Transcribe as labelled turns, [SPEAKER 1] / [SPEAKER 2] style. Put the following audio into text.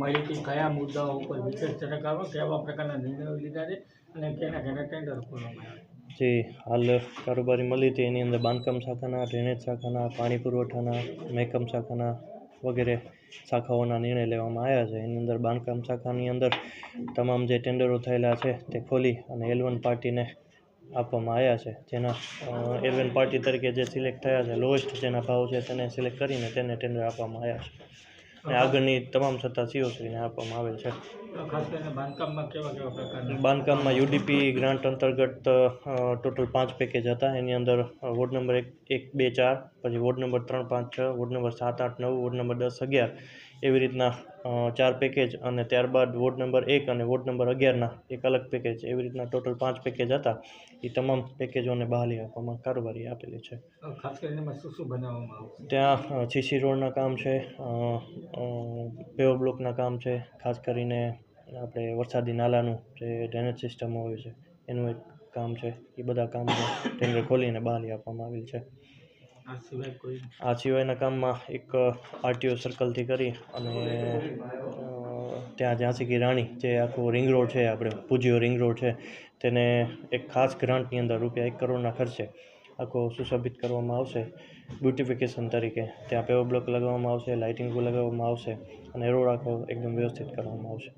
[SPEAKER 1] માહિતી કયા મુદ્દાઓ ઉપર વિશેષ ચર્ચા કેવા પ્રકારના નિર્ણયો લીધા છે અને કેના કેના ટેન્ડર ખોલવામાં
[SPEAKER 2] જે, હાલ કારોબારી મળી હતી. એની અંદર બાંધકામ શાખાના ડ્રેનેજ શાખાના, પાણી પુરવઠાના, મહેકમ શાખાના વગેરે શાખાઓના નિર્ણય લેવામાં આવ્યા છે. એની અંદર બાંધકામ શાખાની અંદર તમામ જે ટેન્ડરો થયેલા છે તે ખોલી અને એલવન પાર્ટીને આપવામાં આવ્યા છે. જેના એલ પાર્ટી તરીકે જે સિલેક્ટ થયા છે, લોએસ્ટ જેના ભાવ છે તેને સિલેક્ટ કરીને તેને ટેન્ડર આપવામાં આવ્યા છે. અને આગળની તમામ સત્તા સીઓશ્રીને આપવામાં આવેલ છે.
[SPEAKER 1] બાંધકામમાં
[SPEAKER 2] યુડીપી ગ્રાન્ટ અંતર્ગત ટોટલ પાંચ પેકેજ હતા. એની અંદર વોર્ડ નંબર એક એક બે ચાર પછી વોર્ડ નંબર ત્રણ પાંચ છ વોર્ડ નંબર સાત આઠ નવ વોર્ડ નંબર દસ અગિયાર એવી રીતના ચાર પેકેજ અને ત્યારબાદ વોર્ડ નંબર એક અને વોર્ડ નંબર અગિયારના એક અલગ પેકેજ એવી રીતના ટોટલ પાંચ પેકેજ હતા. એ તમામ પેકેજોને બહાલી આપવામાં કારોબારી આપેલી છે.
[SPEAKER 1] ખાસ કરીને શું શું બનાવવામાં
[SPEAKER 2] ત્યાં સીસી રોડના કામ છે પેવર બ્લોકના કામ છે ખાસ કરીને આપણે વરસાદી નાલાનું જે ડ્રેનેજ સિસ્ટમ હોય છે એનું એક કામ છે. એ બધા કામ ટેન્ડર ખોલીને બહારી આપવામાં આવેલ છે.
[SPEAKER 1] આ
[SPEAKER 2] સિવાયના કામમાં એક આરટીઓ સર્કલથી કરી અને ત્યાં ઝાંસી કી રાણી જે આખો રિંગ રોડ છે આપણે પૂજ્યો રિંગ રોડ છે તેને એક ખાસ ગ્રાન્ટની અંદર રૂપિયા એક કરોડના ખર્ચે આખો સુશોભિત કરવામાં આવશે. બ્યુટિફિકેશન તરીકે ત્યાં પેવર બ્લોક લગાવવામાં આવશે, લાઇટિંગ લગાવવામાં આવશે અને રોડ આખો એકદમ વ્યવસ્થિત કરવામાં આવશે.